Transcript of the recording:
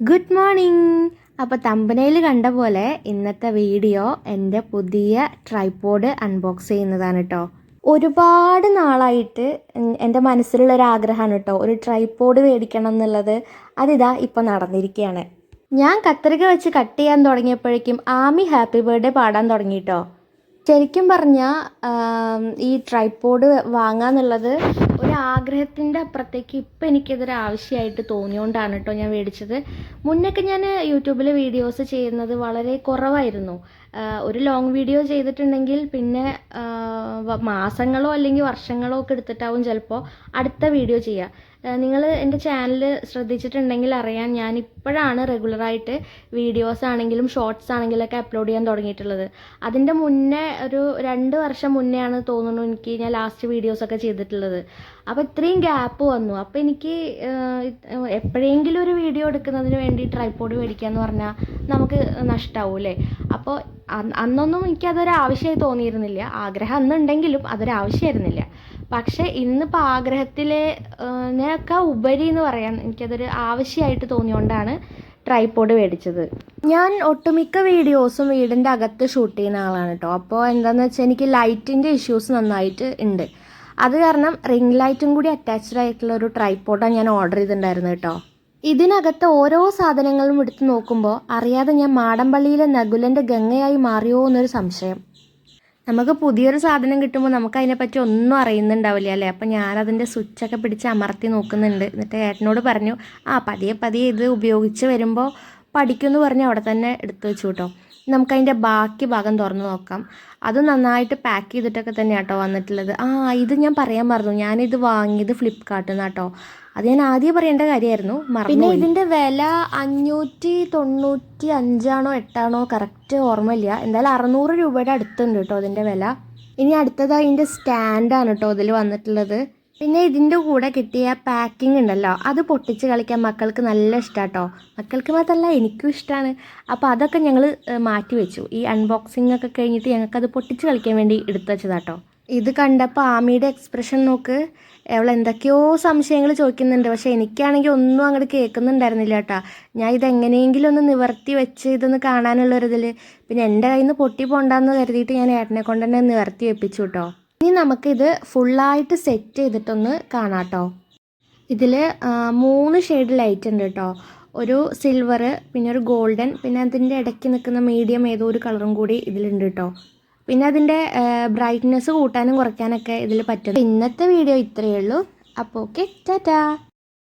Good morning അപ്പോൾ തമ്പനയിൽ കണ്ട പോലെ ഇന്നത്തെ വീഡിയോ എന്റെ പുതിയ ട്രൈപോഡ് അൺബോക്സ് ചെയ്യുന്നതാണ് കേട്ടോ ഒരുപാട് നാളായിട്ട് എന്റെ മനസ്സിലുള്ള ഒരു ആഗ്രഹമാണ് കേട്ടോ ഒരു ട്രൈപോഡ് മേടിക്കണം എന്നുള്ളത്. അതിതാ ഇപ്പോൾ നടന്നിരിക്കുകയാണ് ഞാൻ കത്രിക വെച്ച് കട്ട് ചെയ്യാൻ തുടങ്ങിയപ്പോഴേക്കും ആമി ഹാപ്പി ബർത്ത്ഡേ പാടാൻ തുടങ്ങി കേട്ടോ ശരിക്കും പറഞ്ഞാൽ ഈ ട്രൈപ്പോഡ് വാങ്ങാന്നുള്ളത് ഒരു ആഗ്രഹത്തിന്റെ അപ്പുറത്തേക്ക് ഇപ്പം എനിക്കതൊരു ആവശ്യമായിട്ട് തോന്നിയോണ്ടാണ് കേട്ടോ ഞാൻ മേടിച്ചത്. മുന്നൊക്കെ ഞാൻ യൂട്യൂബിൽ വീഡിയോസ് ചെയ്യുന്നത് വളരെ കുറവായിരുന്നു. ഒരു ലോങ് വീഡിയോ ചെയ്തിട്ടുണ്ടെങ്കിൽ പിന്നെ മാസങ്ങളോ അല്ലെങ്കിൽ വർഷങ്ങളോ ഒക്കെ എടുത്തിട്ടാവും ചിലപ്പോൾ അടുത്ത വീഡിയോ ചെയ്യുക നിങ്ങൾ എന്റെ ചാനൽ ശ്രദ്ധിച്ചിട്ടുണ്ടെങ്കിൽ അറിയാൻ ഞാൻ ഇപ്പോഴാണ് റെഗുലറായിട്ട് വീഡിയോസ് ആണെങ്കിലും ഷോർട്സ് ആണെങ്കിലും ഒക്കെ അപ്ലോഡ് ചെയ്യാൻ തുടങ്ങിയിട്ടുള്ളത്. അതിന്റെ മുന്നേ ഒരു രണ്ട് വർഷം മുന്നേ ആണ് തോന്നുന്നു എനിക്ക് ഞാൻ ലാസ്റ്റ് വീഡിയോസൊക്കെ ചെയ്തിട്ടുള്ളത്. അപ്പോൾ ഇത്രയും ഗ്യാപ്പ് വന്നു. അപ്പോൾ എനിക്ക് എപ്പോഴെങ്കിലും ഒരു വീഡിയോ എടുക്കുന്നതിന് വേണ്ടി ട്രൈപ്പോഡ് മേടിക്കുക എന്ന് പറഞ്ഞാൽ നമുക്ക് നഷ്ടമാവും അല്ലേ അപ്പോൾ അന്ന് അന്നൊന്നും എനിക്കതൊരു ആവശ്യമായി തോന്നിയിരുന്നില്ല. ആഗ്രഹം അന്നുണ്ടെങ്കിലും അതൊരു ആവശ്യമായിരുന്നില്ല. പക്ഷേ ഇന്നിപ്പോൾ ആഗ്രഹത്തിലേക്കാ ഉപരി എന്ന് പറയാൻ എനിക്കതൊരു ആവശ്യമായിട്ട് തോന്നിയോണ്ടാണ് ട്രൈപോഡ് മേടിച്ചത്. ഞാൻ ഒട്ടുമിക്ക വീഡിയോസും വീടിന്റെ അകത്ത് ഷൂട്ട് ചെയ്യുന്ന ആളാണ് കേട്ടോ അപ്പോൾ എന്താണെന്ന് വെച്ചാൽ എനിക്ക് ലൈറ്റിന്റെ ഇഷ്യൂസ് നന്നായിട്ട് ഉണ്ട്. അത് കാരണം റിംഗ് ലൈറ്റും കൂടി അറ്റാച്ച്ഡ് ആയിട്ടുള്ള ഒരു ട്രൈപ്പോഡാണ് ഞാൻ ഓർഡർ ചെയ്തിട്ടുണ്ടായിരുന്നു കേട്ടോ ഇതിനകത്ത് ഓരോ സാധനങ്ങളും എടുത്തു നോക്കുമ്പോൾ അറിയാതെ ഞാൻ മാടമ്പള്ളിയിലെ നകുലന്റെ ഗംഗയായി മാറിയോ എന്നൊരു സംശയം. നമുക്ക് പുതിയൊരു സാധനം കിട്ടുമ്പോൾ നമുക്ക് അതിനെപ്പറ്റി ഒന്നും അറിയുന്നുണ്ടാവില്ല അല്ലേ? അപ്പം ഞാനതിന്റെ സ്വിച്ചൊക്കെ പിടിച്ച് അമർത്തി നോക്കുന്നുണ്ട്. എന്നിട്ട് ഏട്ടനോട് പറഞ്ഞു ആ പതിയെ പതിയെ ഇത് ഉപയോഗിച്ച് വരുമ്പോൾ പഠിക്കുമെന്ന് പറഞ്ഞ് അവിടെ തന്നെ എടുത്തു വെച്ചു കേട്ടോ നമുക്കതിന്റെ ബാക്കി ഭാഗം തുറന്ന് നോക്കാം. അത് നന്നായിട്ട് പാക്ക് ചെയ്തിട്ടൊക്കെ തന്നെയാണ് കേട്ടോ വന്നിട്ടുള്ളത്. ആ ഇത് ഞാൻ പറയാൻ മറന്നു. ഞാനിത് വാങ്ങിയത് ഫ്ലിപ്കാർട്ടിൽ നിന്ന് കേട്ടോ അത് ഞാൻ ആദ്യം പറയേണ്ട കാര്യമായിരുന്നു. പിന്നെ ഇതിന്റെ വില അഞ്ഞൂറ്റി തൊണ്ണൂറ്റി അഞ്ചാണോ എട്ടാണോ കറക്റ്റ് ഓർമ്മയില്ല. എന്തായാലും അറുന്നൂറ് രൂപയുടെ അടുത്തുണ്ട് കേട്ടോ അതിന്റെ വില. ഇനി അടുത്തത് അതിന്റെ സ്റ്റാൻഡാണ് കേട്ടോ ഇതിൽ വന്നിട്ടുള്ളത്. പിന്നെ ഇതിന്റെ കൂടെ കിട്ടിയ പാക്കിംഗ് ഉണ്ടല്ലോ. അത് പൊട്ടിച്ച് കളിക്കാൻ മക്കൾക്ക് നല്ല ഇഷ്ടമാട്ടോ മക്കൾക്ക് മാത്രമല്ല എനിക്കും ഇഷ്ടമാണ് അപ്പോൾ അതൊക്കെ ഞങ്ങൾ മാറ്റി വെച്ചു. ഈ അൺബോക്സിംഗ് ഒക്കെ കഴിഞ്ഞിട്ട് ഞങ്ങൾക്കത് പൊട്ടിച്ച് കളിക്കാൻ വേണ്ടി എടുത്തു വെച്ചതാട്ടോ. ഇത് കണ്ടപ്പോൾ ആമിയുടെ എക്സ്പ്രഷൻ നോക്ക്. അവൾ എന്തൊക്കെയോ സംശയങ്ങൾ ചോദിക്കുന്നുണ്ട്. പക്ഷേ എനിക്കാണെങ്കിൽ ഒന്നും അങ്ങോട്ട് കേൾക്കുന്നുണ്ടായിരുന്നില്ല കേട്ടോ ഞാൻ ഇതെങ്ങനെയെങ്കിലും ഒന്ന് നിവർത്തി വെച്ച് ഇതൊന്ന് കാണാനുള്ളൊരിതിൽ പിന്നെ എന്റെ കയ്യിൽ നിന്ന് പൊട്ടി പോണ്ടെന്ന് കരുതിയിട്ട് ഞാൻ ഏട്ടനെ കൊണ്ട് തന്നെ നിവർത്തി വെപ്പിച്ചു കേട്ടോ ഇനി നമുക്കിത് ഫുള്ളായിട്ട് സെറ്റ് ചെയ്തിട്ടൊന്ന് കാണാം കേട്ടോ ഇതിൽ മൂന്ന് ഷെയ്ഡ് ലൈറ്റ് ഉണ്ട് കേട്ടോ ഒരു സിൽവർ പിന്നെ ഒരു ഗോൾഡൻ പിന്നെ അതിന്റെ ഇടയ്ക്ക് നിൽക്കുന്ന മീഡിയം ഏതോ ഒരു കളറും കൂടി ഇതിലുണ്ട് കേട്ടോ പിന്നെ അതിന്റെ ബ്രൈറ്റ്നെസ് കൂട്ടാനും കുറയ്ക്കാനൊക്കെ ഇതിൽ പറ്റും. ഇന്നത്തെ വീഡിയോ ഇത്രയേ ഉള്ളൂ. അപ്പോൾ ഓക്കെ ടാറ്റാ